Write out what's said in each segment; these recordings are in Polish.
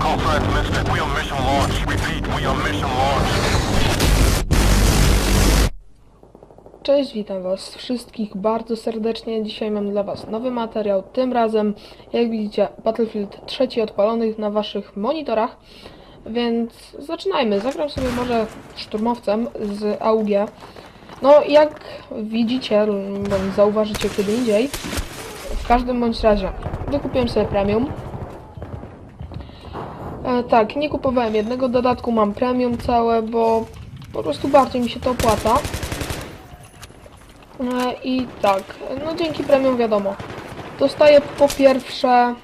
We on mission launch. Repeat, we on mission launch. Cześć, witam Was wszystkich bardzo serdecznie. Dzisiaj mam dla Was nowy materiał. Tym razem, jak widzicie, Battlefield 3 odpalony na Waszych monitorach. Więc zaczynajmy. Zagram sobie może szturmowcem z AUG. No, jak widzicie, bądź zauważycie kiedy indziej, w każdym bądź razie wykupiłem sobie premium. E, tak, nie kupowałem jednego dodatku, mam premium całe, bo po prostu bardziej mi się to opłaca. E, I tak, no dzięki premium wiadomo. Dostaję po pierwsze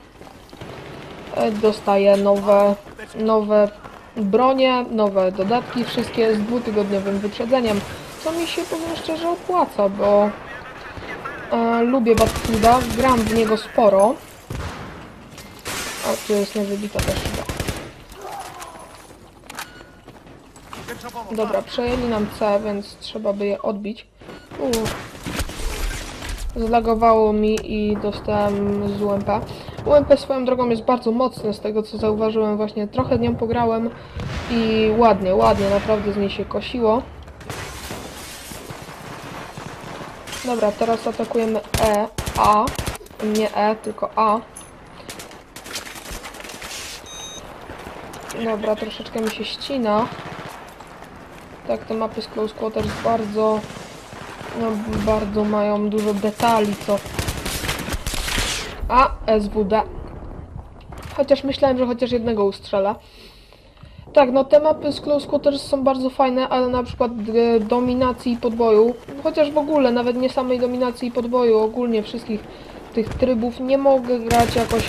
e, dostaję nowe, nowe bronie, nowe dodatki, wszystkie z dwutygodniowym wyprzedzeniem, co mi się powiem szczerze opłaca, bo e, lubię Battlefielda, gram w niego sporo. A tu jest niewybita też chyba. Dobra, przejęli nam C, więc trzeba by je odbić. Uff. Zlagowało mi i dostałem z UMP. UMP swoją drogą jest bardzo mocny, z tego co zauważyłem właśnie. Trochę nią pograłem i ładnie, ładnie, naprawdę z niej się kosiło. Dobra, teraz atakujemy E, A. Nie E, tylko A. Dobra, troszeczkę mi się ścina. Tak, te mapy z Close Quarters bardzo no, bardzo mają dużo detali, co... A, SWD. Chociaż myślałem, że chociaż jednego ustrzelę. Tak, no te mapy z Close Quarters są bardzo fajne, ale na przykład e, dominacji i podboju, chociaż w ogóle, nawet nie samej dominacji i podboju, ogólnie wszystkich tych trybów nie mogę grać jakoś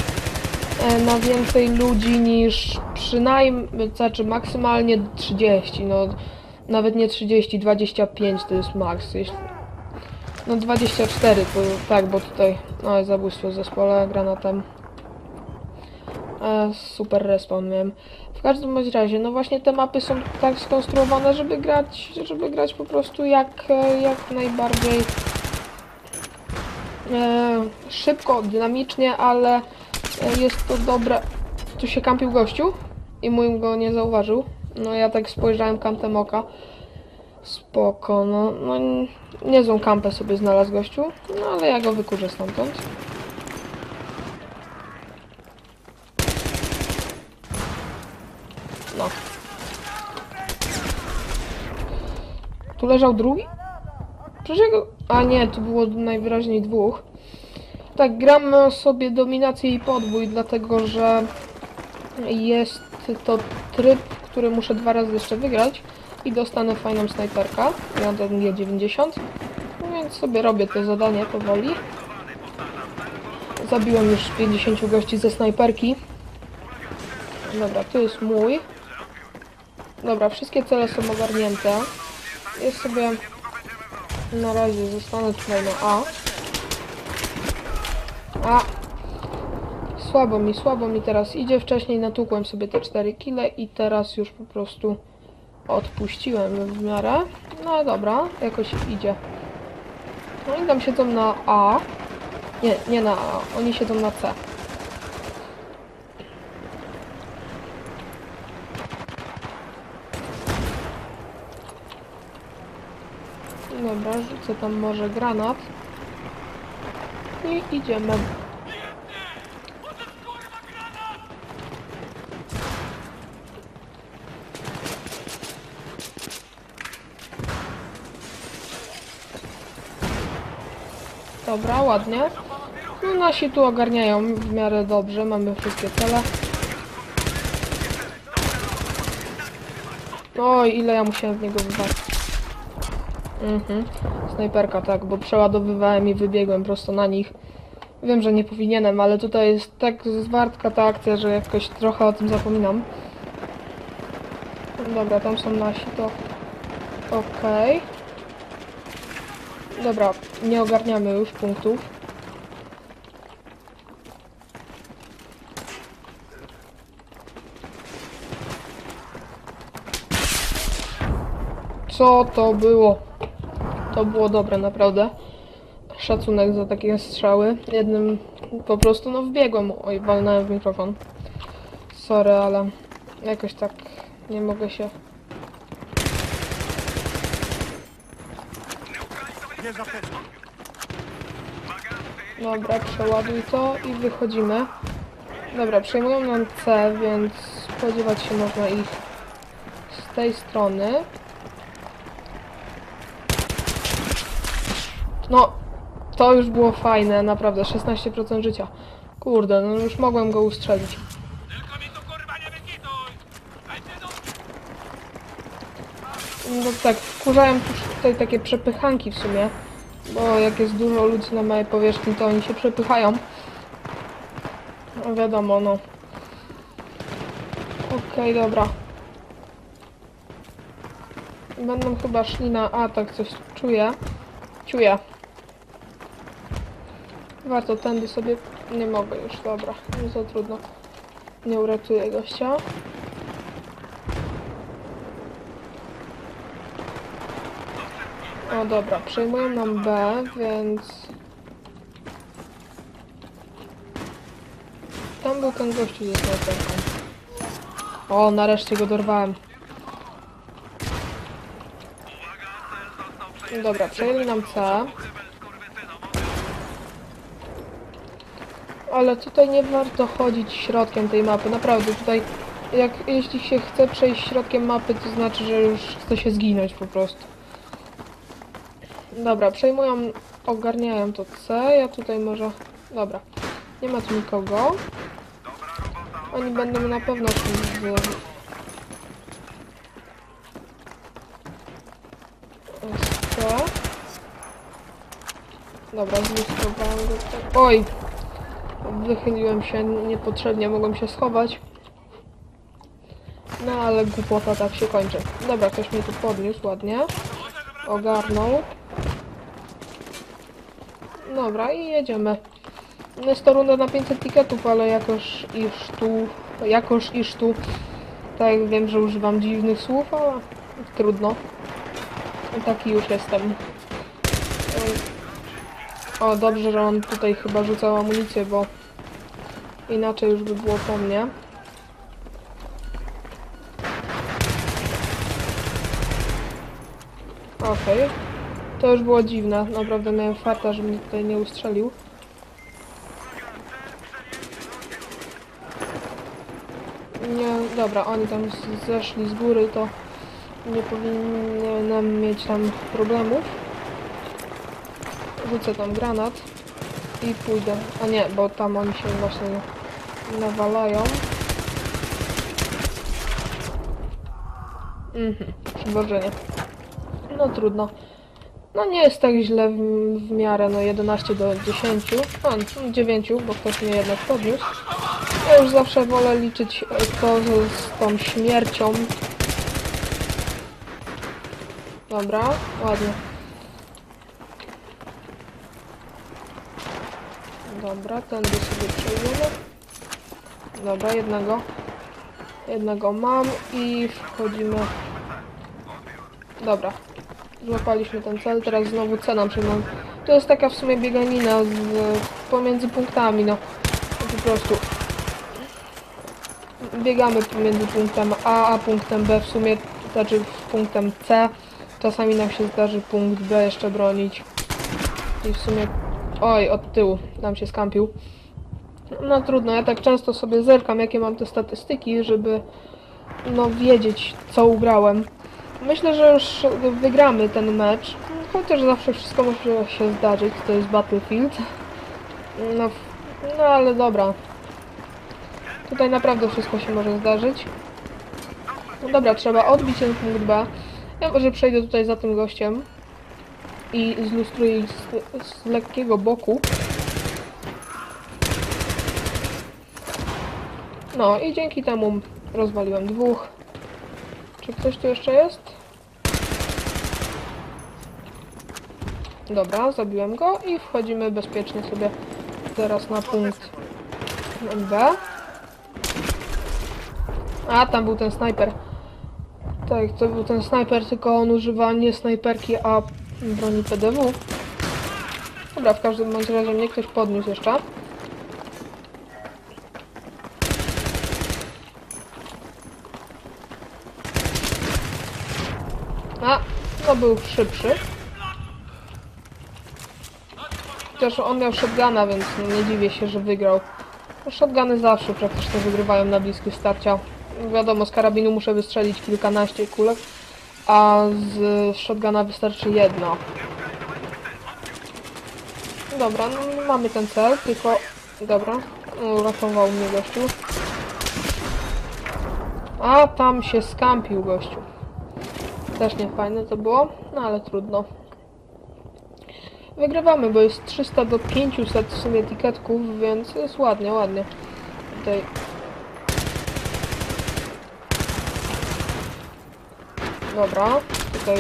e, na więcej ludzi niż przynajmniej, znaczy maksymalnie 30, no nawet nie 30, 25 to jest maks. No 24, to tak, bo tutaj no zabójstwo zespole granatem. E, super respawn miałem. W każdym razie, no właśnie te mapy są tak skonstruowane, żeby grać, żeby grać po prostu jak, jak najbardziej e, szybko, dynamicznie, ale e, jest to dobre. Tu się kampił gościu i mój go nie zauważył. No ja tak spojrzałem kantem oka. Spoko, no, no niezłą kampę sobie znalazł gościu, no ale ja go wykurzę stamtąd. No. Tu leżał drugi? Przecież ja go... A nie, tu było najwyraźniej dwóch. Tak, gram sobie dominację i podbój, dlatego że jest to tryb, który muszę dwa razy jeszcze wygrać i dostanę fajną snajperkę, ja ten G90, no więc sobie robię to zadanie powoli. Zabiłem już 50 gości ze snajperki. Dobra, tu jest mój. Dobra, wszystkie cele są ogarnięte. Jest sobie... Na razie zostanę tutaj na A. A! Słabo mi, słabo mi teraz idzie. Wcześniej natłukłem sobie te 4 kile i teraz już po prostu odpuściłem w miarę. No dobra, jakoś idzie. No i tam siedzą na A. Nie, nie na A, oni siedzą na C. Dobra, rzucę tam może granat. I idziemy. Dobra, ładnie. No nasi tu ogarniają w miarę dobrze, mamy wszystkie cele. Oj, ile ja musiałem w niego wywalić. Mhm, snajperka tak, bo przeładowywałem i wybiegłem prosto na nich. Wiem, że nie powinienem, ale tutaj jest tak zwartka ta akcja, że jakoś trochę o tym zapominam. Dobra, tam są nasi, to... Okej. Dobra, nie ogarniamy już punktów. Co to było? To było dobre, naprawdę. Szacunek za takie strzały. Jednym po prostu, no wbiegłem, oj, walnąłem w mikrofon. sorry, ale jakoś tak nie mogę się... Dobra, przeładuj to i wychodzimy. Dobra, przejmują nam C, więc spodziewać się można ich z tej strony. No, to już było fajne, naprawdę, 16% życia. Kurde, no już mogłem go ustrzelić. No tak, wkurzają już tutaj takie przepychanki w sumie, bo jak jest dużo ludzi na małej powierzchni, to oni się przepychają. No wiadomo, no. Okej, dobra. Będą chyba szli na atak, coś czuję. Czuję. Warto tędy sobie... Nie mogę już, dobra. Nie za trudno. Nie uratuję gościa. O dobra, przejmują nam B, więc... Tam był ten gościu ze snajperką. O, nareszcie go dorwałem. Dobra, przejęli nam C. Ale tutaj nie warto chodzić środkiem tej mapy, naprawdę tutaj jak jeśli się chce przejść środkiem mapy, to znaczy, że już chce się zginąć po prostu. Dobra, przejmują, ogarniają to C, ja tutaj może... Dobra, nie ma tu nikogo. Oni będą na pewno szli z... Dobra, zlistrowałem go tak. Oj! Wychyliłem się niepotrzebnie, mogłem się schować. No ale głupota tak się kończy. Dobra, ktoś mnie tu podniósł ładnie. Ogarnął. Dobra, i jedziemy. Jest to runda na 500 tiketów, ale jakoż iż tu, jakoż iż tu, tak wiem, że używam dziwnych słów, ale trudno. Taki już jestem. O, dobrze, że on tutaj chyba rzucał amunicję, bo inaczej już by było po mnie. Okej. To już było dziwne. Naprawdę miałem farta, że mnie tutaj nie ustrzelił. Nie, dobra, oni tam zeszli z góry, to nie powinienem mieć tam problemów. Rzucę tam granat i pójdę. A nie, bo tam oni się właśnie nawalają. Mhm, przywożenie. No trudno. No nie jest tak źle w, w miarę, no 11 do 10. A, no, 9, bo ktoś mnie jednak podniósł. Ja już zawsze wolę liczyć e, to z, z tą śmiercią. Dobra, ładnie. Dobra, tędy sobie przejdziemy. Dobra, jednego. Jednego mam i wchodzimy. Dobra. Złapaliśmy ten cel, teraz znowu C nam przyjmą. To jest taka w sumie bieganina z, pomiędzy punktami, no. Po prostu. Biegamy pomiędzy punktem A a punktem B w sumie, znaczy punktem C. Czasami nam się zdarzy punkt B jeszcze bronić. I w sumie... Oj, od tyłu nam się skampił. No trudno, ja tak często sobie zerkam, jakie mam te statystyki, żeby no wiedzieć, co ugrałem. Myślę, że już wygramy ten mecz, chociaż zawsze wszystko może się zdarzyć, to jest Battlefield. No, no ale dobra. Tutaj naprawdę wszystko się może zdarzyć. No dobra, trzeba odbić ten punkt B. Ja może przejdę tutaj za tym gościem i zlustruję ich z, z lekkiego boku. No i dzięki temu rozwaliłem dwóch. Czy ktoś tu jeszcze jest? Dobra, zabiłem go i wchodzimy bezpiecznie sobie teraz na punkt B. A, tam był ten snajper. Tak, to był ten snajper, tylko on używa nie snajperki, a broni PDW. Dobra, w każdym bądź razie mnie ktoś podniósł jeszcze. No był szybszy. Chociaż on miał shotguna, więc no nie dziwię się, że wygrał. No, Shotguny zawsze praktycznie wygrywają na bliskich starcia. Wiadomo, z karabinu muszę wystrzelić kilkanaście kulek, a z shotguna wystarczy jedno. Dobra, no mamy ten cel, tylko... Dobra, uratował mnie gościu. A, tam się skampił gościu. Też nie fajne to było, no ale trudno. Wygrywamy, bo jest 300 do 500 w sumie tiketków, więc jest ładnie, ładnie. Tutaj... Dobra, tutaj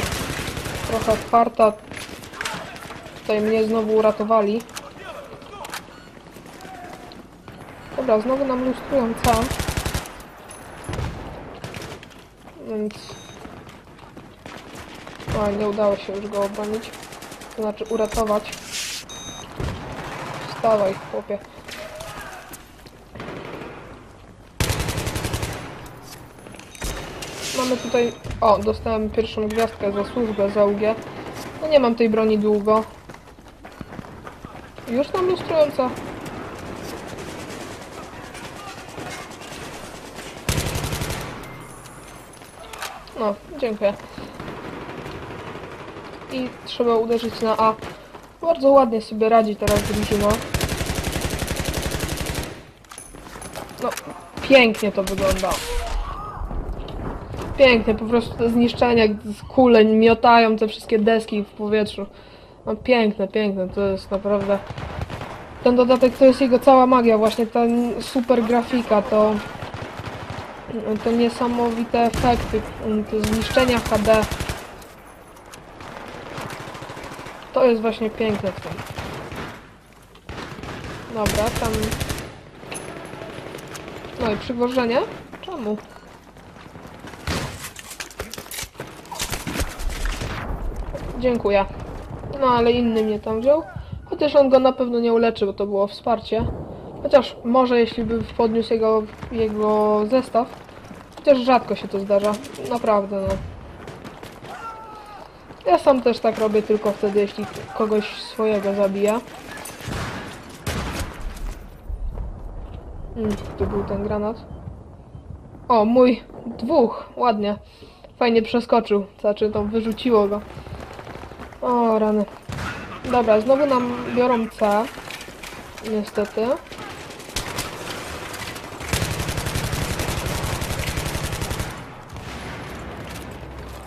trochę farta. Tutaj mnie znowu uratowali. Dobra, znowu nam lustrują co? Więc... O, nie udało się już go obronić. To znaczy uratować. Wstawaj, chłopie. Mamy tutaj... O, dostałem pierwszą gwiazdkę za służbę za UG. No nie mam tej broni długo. Już nam lustrująca. No, dziękuję. I trzeba uderzyć na A. Bardzo ładnie sobie radzi teraz drużyna. No, pięknie to wygląda. Pięknie, po prostu te zniszczenia z kuleń miotają te wszystkie deski w powietrzu. No piękne, piękne, to jest naprawdę... Ten dodatek to jest jego cała magia, właśnie ta super grafika, to... Te niesamowite efekty, te zniszczenia HD. To jest właśnie piękne w tym. Dobra, tam... No i przywożenie? Czemu? Dziękuję. No ale inny mnie tam wziął. Chociaż on go na pewno nie uleczy, bo to było wsparcie. Chociaż może jeśli by podniósł jego, jego zestaw. Chociaż rzadko się to zdarza. Naprawdę no. Ja sam też tak robię tylko wtedy, jeśli kogoś swojego zabija. Mm, tu był ten granat. O, mój dwóch, ładnie. Fajnie przeskoczył, znaczy to wyrzuciło go. O, rany. Dobra, znowu nam biorą C. Niestety.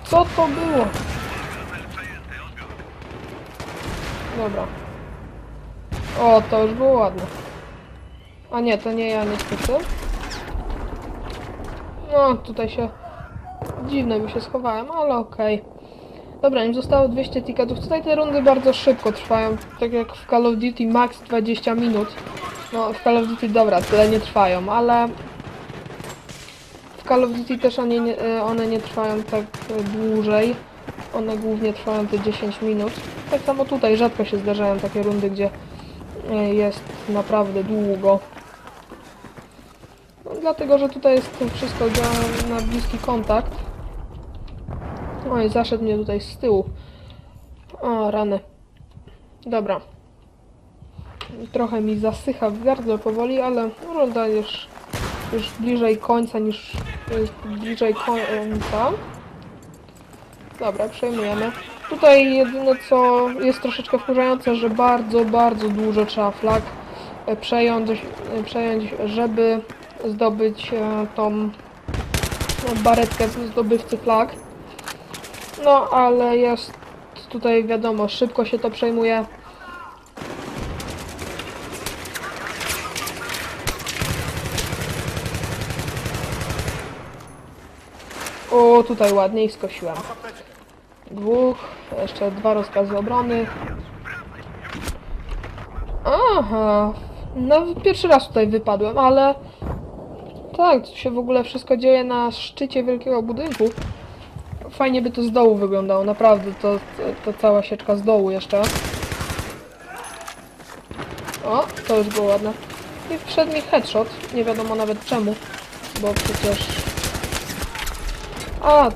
Co to było? Dobra. O, to już było ładne. A nie, to nie ja niestety. No, tutaj się... Dziwne by się schowałem, ale okej. Dobra, im zostało 200 ticketów. Tutaj te rundy bardzo szybko trwają, tak jak w Call of Duty max 20 minut. No, w Call of Duty dobra, tyle nie trwają, ale w Call of Duty też one nie, e, one nie trwają tak e, dłużej. One głównie trwają te 10 minut. Tak samo tutaj rzadko się zdarzają takie rundy, gdzie e, jest naprawdę długo. No, dlatego, że tutaj jest wszystko na bliski kontakt. Oj, zaszedł mnie tutaj z tyłu. O, rany. Dobra. Trochę mi zasycha w gardle powoli, ale runda już, już bliżej końca niż bliżej końca. Dobra, przejmujemy. Tutaj jedyne co jest troszeczkę wkurzające, że bardzo, bardzo dużo trzeba flag e, przejąć, e, przejąć żeby zdobyć e, tą baretkę zdobywcy flag. No, ale jest tutaj wiadomo, szybko się to przejmuje. O, tutaj ładniej skosiłem. Dwóch, jeszcze dwa rozkazy obrony. Aha, no pierwszy raz tutaj wypadłem, ale tak, tu się w ogóle wszystko dzieje na szczycie wielkiego budynku. Fajnie by to z dołu wyglądało, naprawdę, to, to, cała sieczka z dołu jeszcze. O, to już było ładne. I wszedł mi headshot, nie wiadomo nawet czemu, bo przecież... A,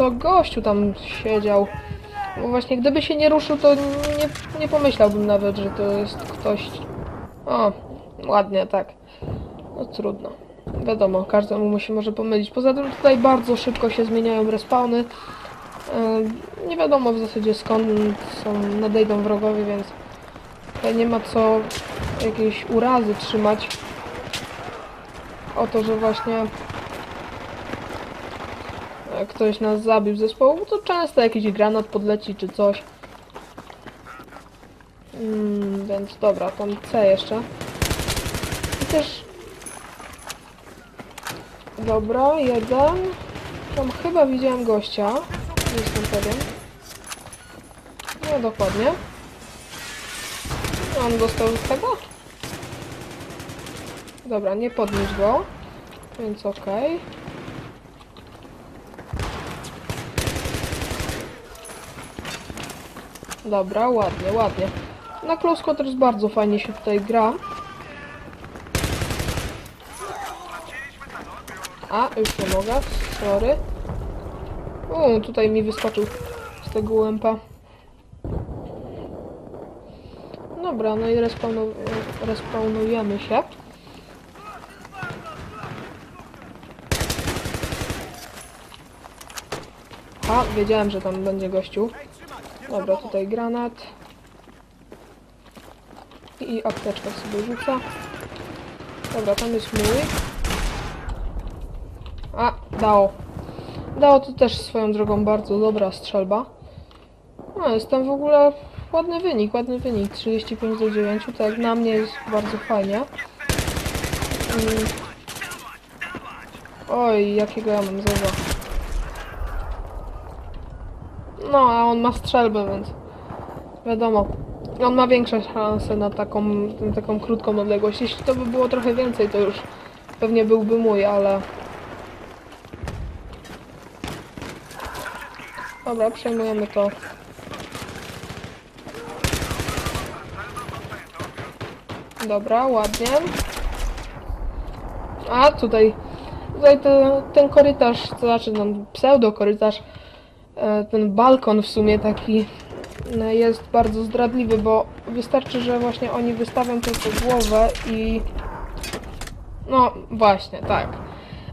to gościu tam siedział. Bo właśnie gdyby się nie ruszył, to nie, nie pomyślałbym nawet, że to jest ktoś... O, ładnie, tak. No trudno. Wiadomo, każdemu mu się może pomylić. Poza tym tutaj bardzo szybko się zmieniają respawny. Yy, Nie wiadomo w zasadzie skąd są, nadejdą wrogowie, więc tutaj nie ma co jakiejś urazy trzymać. O to, że właśnie ktoś nas zabił z zespołu, to często jakiś granat podleci czy coś. Mm, więc dobra, tam C jeszcze. I też... Dobra, jeden. Tam chyba widziałem gościa. Nie jestem pewien. No dokładnie. On dostał z tego? Dobra, nie podnieś go. Więc okej. Dobra, ładnie, ładnie. Na Close Quarters bardzo fajnie się tutaj gra. A, już nie mogę, sorry. U, tutaj mi wyskoczył z tego UMP. Dobra, no i respawnu respawnujemy się. A, wiedziałem, że tam będzie gościu. Dobra, tutaj granat. I apteczkę sobie rzucę. Dobra, tam jest mój. A, dało. Dało to też swoją drogą bardzo dobra strzelba. No, jest tam w ogóle ładny wynik, ładny wynik. 35 do 9, tak na mnie jest bardzo fajnie. Mm. Oj, jakiego ja mam zewa. No, a on ma strzelbę, więc wiadomo. On ma większe szanse na taką, na taką krótką odległość. Jeśli to by było trochę więcej, to już pewnie byłby mój, ale... Dobra, przejmujemy to. Dobra, ładnie. A, tutaj... Tutaj te, ten korytarz, to znaczy ten pseudo korytarz, ten balkon w sumie taki e, jest bardzo zdradliwy, bo wystarczy, że właśnie oni wystawią tylko głowę i... No, właśnie, tak.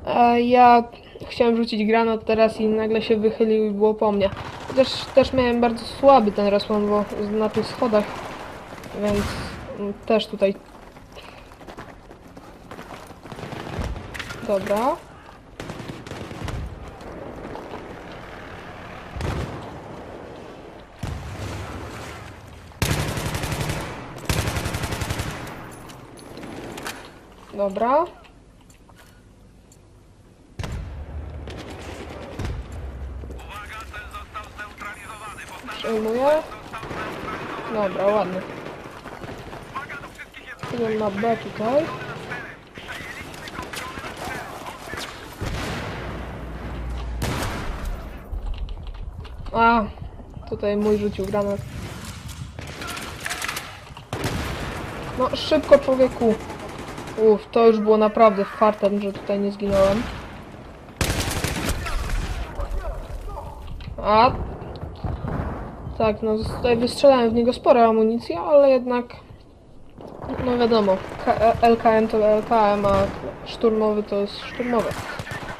E, Ja chciałem rzucić granat teraz i nagle się wychylił i było po mnie. Też, też miałem bardzo słaby ten respawn, bo na tych schodach, więc też tutaj... Dobra. Dobra. Przejmuję. Dobra, ładnie. Idę na B tutaj. A, tutaj mój rzucił granat. No, szybko człowieku. Uff, to już było naprawdę fartem, że tutaj nie zginąłem. A. Tak, no tutaj wystrzelałem w niego sporo amunicji, ale jednak... No wiadomo, LKM to LKM, a szturmowy to jest szturmowy.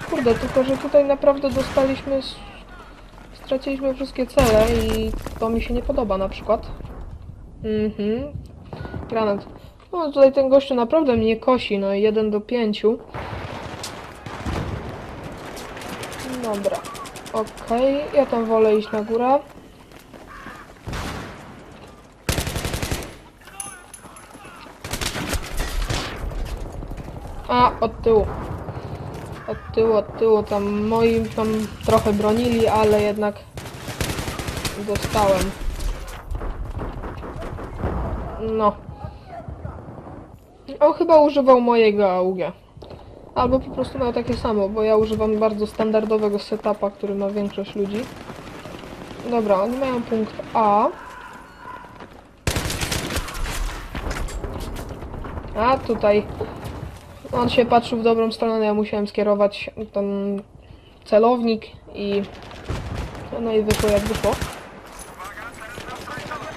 Kurde, tylko że tutaj naprawdę dostaliśmy... Straciliśmy wszystkie cele i to mi się nie podoba na przykład. Mhm. Granat. No tutaj ten gościu naprawdę mnie kosi, no 1 do 5. Dobra. Okej, ja tam wolę iść na górę. A, od tyłu. Od tyłu, od tyłu, tam moi tam trochę bronili, ale jednak dostałem. No. On chyba używał mojego AUG. Albo po prostu miał takie samo, bo ja używam bardzo standardowego setupa, który ma większość ludzi. Dobra, oni mają punkt A. A tutaj on się patrzył w dobrą stronę, ja musiałem skierować ten celownik i No i wyszło jak wyszło.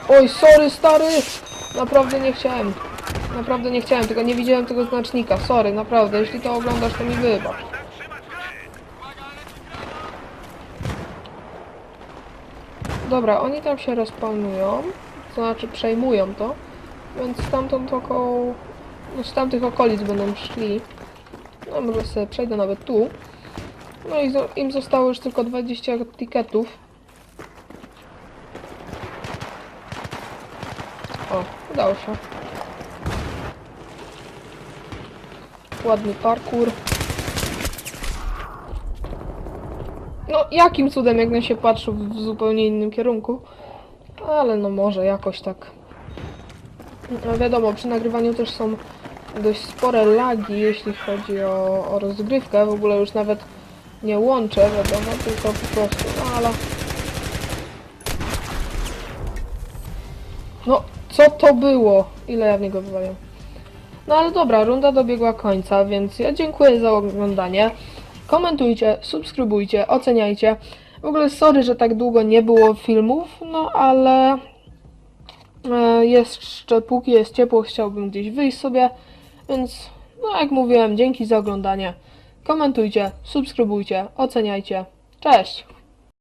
Oj, sorry stary! Naprawdę nie chciałem. Naprawdę nie chciałem, tylko nie widziałem tego znacznika. Sorry, naprawdę. Jeśli to oglądasz, to mi wybacz. Dobra, oni tam się respawnują. To znaczy przejmują to. Więc stamtąd około... No z tamtych okolic będą szli. No może sobie przejdę nawet tu. No i im zostało już tylko 20 tiketów. O, udało się. Ładny parkour. No, jakim cudem, jak się patrzył w zupełnie innym kierunku. Ale no może jakoś tak. No wiadomo, przy nagrywaniu też są dość spore lagi, jeśli chodzi o, o rozgrywkę. W ogóle już nawet nie łączę, wiadomo, tylko po prostu, no ale... No, co to było? Ile ja w niego wywaliłem? No ale dobra, runda dobiegła końca, więc ja dziękuję za oglądanie. Komentujcie, subskrybujcie, oceniajcie. W ogóle sorry, że tak długo nie było filmów, no ale e, jeszcze póki jest ciepło, chciałbym gdzieś wyjść sobie, więc no jak mówiłem, dzięki za oglądanie. Komentujcie, subskrybujcie, oceniajcie. Cześć!